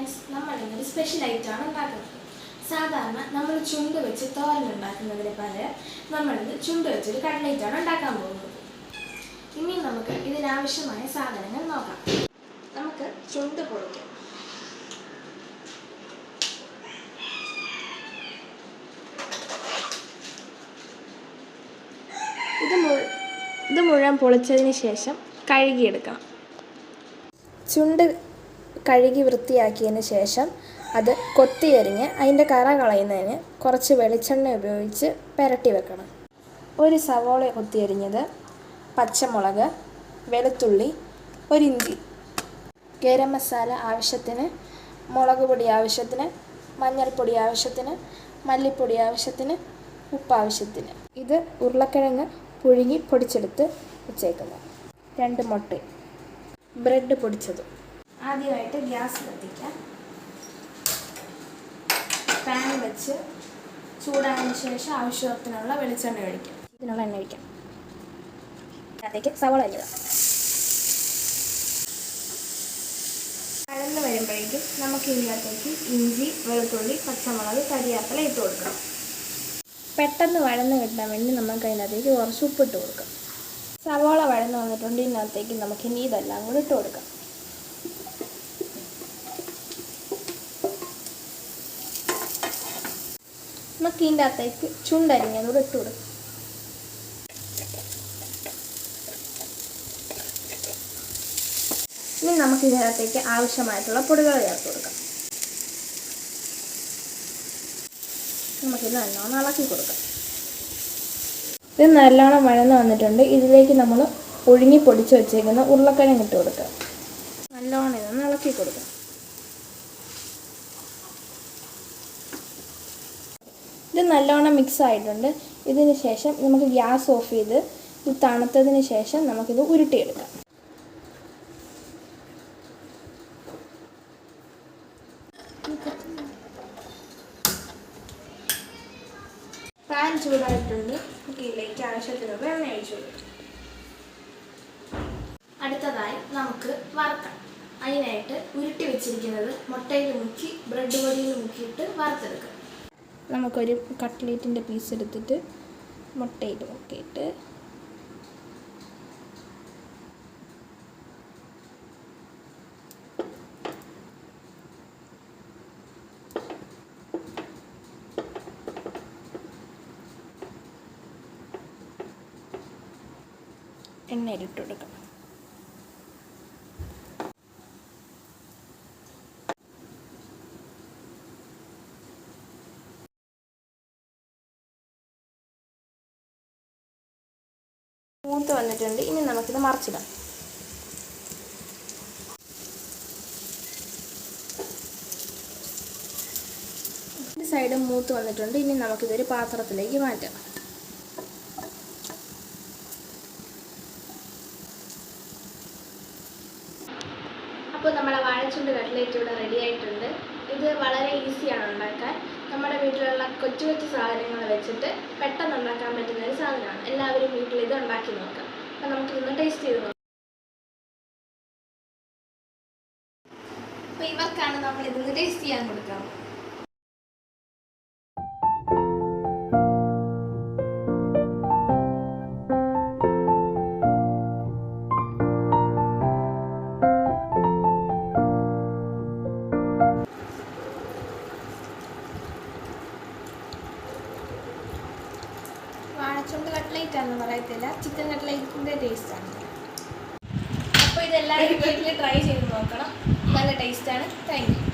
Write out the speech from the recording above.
Friends നമ്മൾ ഇന്നൊരു special ഐറ്റമാണ് ഉണ്ടാക്കുന്നത്. സാധാരണ നമ്മൾ ചുണ്ട് വെച്ച് തോരൻ ഉണ്ടാക്കുന്നതിന് പകരം നമ്മളിത് ചുണ്ട് വെച്ചൊരു കട്ട്ലേറ്റാണ് ഉണ്ടാക്കാൻ പോകുന്നത്. ഇനി നമുക്ക് ഇതിനാവശ്യമായ സാധനങ്ങൾ നോക്കാം. നമുക്ക് ചുണ്ട് പൊളിക്കാം. ഇത് മു ഇത് മുഴുവൻ പൊളിച്ചതിന് ശേഷം കഴുകിയെടുക്കണം ചുണ്ട് കഴുകി വൃത്തിയാക്കിയതിന് ശേഷം അത് കൊത്തിയരിഞ്ഞ് അതിന്റെ കറ കളയുന്നതിന് കുറച്ച് വെളിച്ചെണ്ണ ഉപയോഗിച്ച് പുരട്ടി വെക്കണം. ഒരു സവോള കൊത്തിയരിഞ്ഞത് പച്ചമുളക് വെളുത്തുള്ളി ഒരിഞ്ചി ഗരം മസാല ആവശ്യത്തിന് മുളക് പൊടി ആവശ്യത്തിന് മഞ്ഞൾപ്പൊടി ആവശ്യത്തിന് മല്ലിപ്പൊടി ആവശ്യത്തിന് ഉപ്പ് ആവശ്യത്തിന്. ഇത് ഉരുളക്കിഴങ്ങ് പുഴുങ്ങി പൊടിച്ചെടുത്ത് വെച്ചേക്കുന്നു. രണ്ട് മുട്ട. ബ്രെഡ് പൊടിച്ചത്. ആദ്യമായിട്ട് ഗ്യാസ് കത്തിക്കാം. പാൻ വെച്ച് ചൂടായതിനു ശേഷം ആവശ്യത്തിനുള്ള വെളിച്ചെണ്ണ ഒഴിക്കാം. ഇതിനുള്ള എണ്ണ ഒഴിക്കാം. അതിലേക്ക് സവള അരിയുക. കഴന്ന് വരുമ്പോഴേക്കും നമുക്ക് ഇതിനകത്തേക്ക് ഇഞ്ചി വെളുത്തുള്ളി പച്ചമുളക് കരിയാപ്പില ഇട്ട് കൊടുക്കണം. പെട്ടെന്ന് വഴന്ന് കിട്ടാൻ വേണ്ടി നമുക്ക് അതിനകത്തേക്ക് കുറച്ച് ഉപ്പിട്ട് കൊടുക്കാം. സവോള വഴന്ന് വന്നിട്ടുണ്ട് ഇതിനകത്തേക്ക് നമുക്ക് ഇനി ഇതെല്ലാം കൂടി ഇട്ട് കൊടുക്കാം. നമുക്ക് ഇതിന്റെ അകത്തേക്ക് ചുണ്ടരിഞ്ഞതുകൂടെ ഇട്ട് കൊടുക്കും. ഇനി നമുക്ക് ഇതിനകത്തേക്ക് ആവശ്യമായിട്ടുള്ള പൊടികൾ ചേർത്ത് കൊടുക്കാം. നമുക്കിത് നല്ലോണം ഇളക്കി കൊടുക്കാം. ഇത് നല്ലോണം വഴന്ന് വന്നിട്ടുണ്ട്. ഇതിലേക്ക് നമ്മൾ ഒഴുങ്ങി പൊടിച്ച് വെച്ചേക്കുന്ന ഉരുളക്കിഴങ്ങ് ഇട്ട് കൊടുക്കുക നല്ലോണം ഇതൊന്ന് ഇളക്കി കൊടുക്കുക ഇത് നല്ലോണം മിക്സ് ആയിട്ടുണ്ട്. ഇതിന് ശേഷം നമുക്ക് ഗ്യാസ് ഓഫ് ചെയ്ത് ഇത് തണുത്തതിന് ശേഷം നമുക്കിത് ഉരുട്ടിയെടുക്കാം. പാൻ ചൂടായിട്ടുണ്ട്. ഇതിലേക്ക് ആവശ്യത്തിനുള്ള എണ്ണ ഒഴിച്ചു അടുത്തതായി നമുക്ക് വറുക്കാം. അതിനായിട്ട് ഉരുട്ടി വെച്ചിരിക്കുന്നത് മുട്ടയിൽ മുക്കി ബ്രെഡ് പൊടിയിൽ മുക്കിയിട്ട് വറുത്തെടുക്കാം. നമുക്കൊരു കട്ട്ലേറ്റിന്റെ പീസ് എടുത്തിട്ട് മുട്ടയിൽ മുക്കിയിട്ട് എണ്ണയിലിട്ട് കൊടുക്കാം. മൂത്ത് വന്നിട്ടുണ്ട്. ഇനി നമുക്കിത് മറിച്ചിടാം. ഈ സൈഡ് മൂത്ത് വന്നിട്ടുണ്ട്. ഇനി നമുക്കിതൊരു പാത്രത്തിലേക്ക് മാറ്റാം. അപ്പോൾ നമ്മുടെ വാഴച്ചുണ്ട് കട്ട്ലേറ്റ് ഇവിടെ റെഡി ആയിട്ടുണ്ട്. ഇത് വളരെ ഈസിയാണ് ഉണ്ടാക്കാൻ. നമ്മുടെ വീട്ടിലുള്ള കൊച്ചു കൊച്ചു സാധനങ്ങൾ വെച്ചിട്ട് പെട്ടെന്ന് ഉണ്ടാക്കാൻ പറ്റുന്ന ഒരു സാധനമാണ്. എല്ലാവരും വീട്ടിൽ ഇത് ഉണ്ടാക്കി നോക്കാം. അപ്പോൾ നമുക്കിതൊന്ന് ടേസ്റ്റ് ചെയ്ത് നോക്കാം. അപ്പോൾ ഇവർക്കാണ് നമ്മൾ ഇതൊന്ന് ടേസ്റ്റ് ചെയ്യാൻ കൊടുക്കാം വാഴച്ചുണ്ട് കട്ട്ലേറ്റ് ആണെന്ന് പറയത്തില്ല. ചിക്കൻ ടേസ്റ്റ് ആണ്. അപ്പോൾ ഇതെല്ലാവരും വീട്ടിൽ ട്രൈ ചെയ്ത് നോക്കണം. നല്ല ടേസ്റ്റാണ് താങ്ക് യു